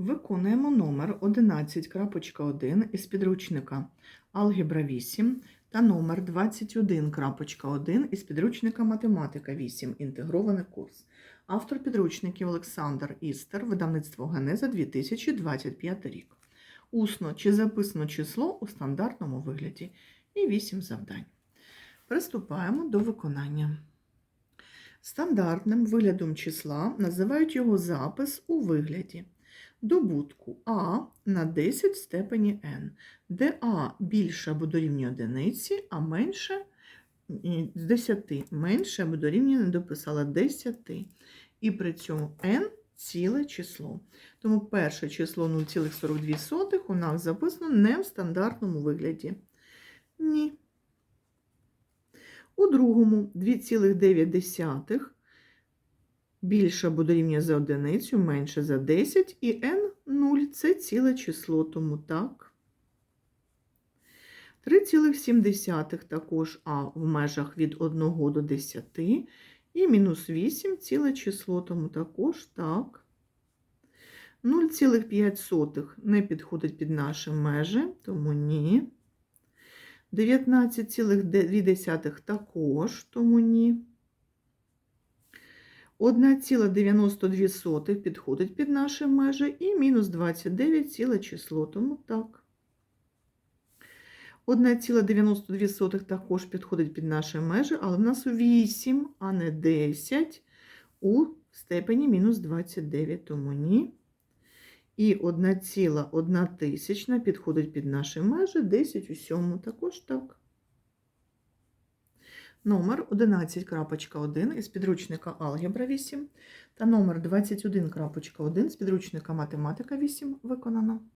Виконуємо номер 11.1 із підручника Алгебра 8 та номер 21.1 із підручника Математика 8. Інтегрований курс. Автор підручників Олександр Істер, видавництво Генеза 2025 рік. Усно чи записано число у стандартному вигляді. І 8 завдань. Приступаємо до виконання. Стандартним виглядом числа називають його запис у вигляді добутку а на 10 в степені n, де а більше або дорівнює одиниці, а менше з 10 менше або дорівнює не дописала 10. І при цьому n ціле число. Тому перше число 0,42 у нас записано не в стандартному вигляді. Ні. У другому 2,9 більше або дорівнює за одиницю, менше за 10, і n 0 це ціле число, тому так. 3,7 також а в межах від 1 до 10, і мінус 8 ціле число, тому також так. 0,5 не підходить під наші межі, тому ні. 19,2 також, тому ні. 1,92 підходить під наші межі і мінус 29 ціле число, тому так. 1,92 також підходить під наші межі, але в нас 8, а не 10 у степені мінус 29, тому ні. І 1,1 тисячна підходить під наші межі, 10 у 7, також так. Номер 11.1 із підручника Алгебра 8 та номер 21.1 з підручника Математика 8 виконано.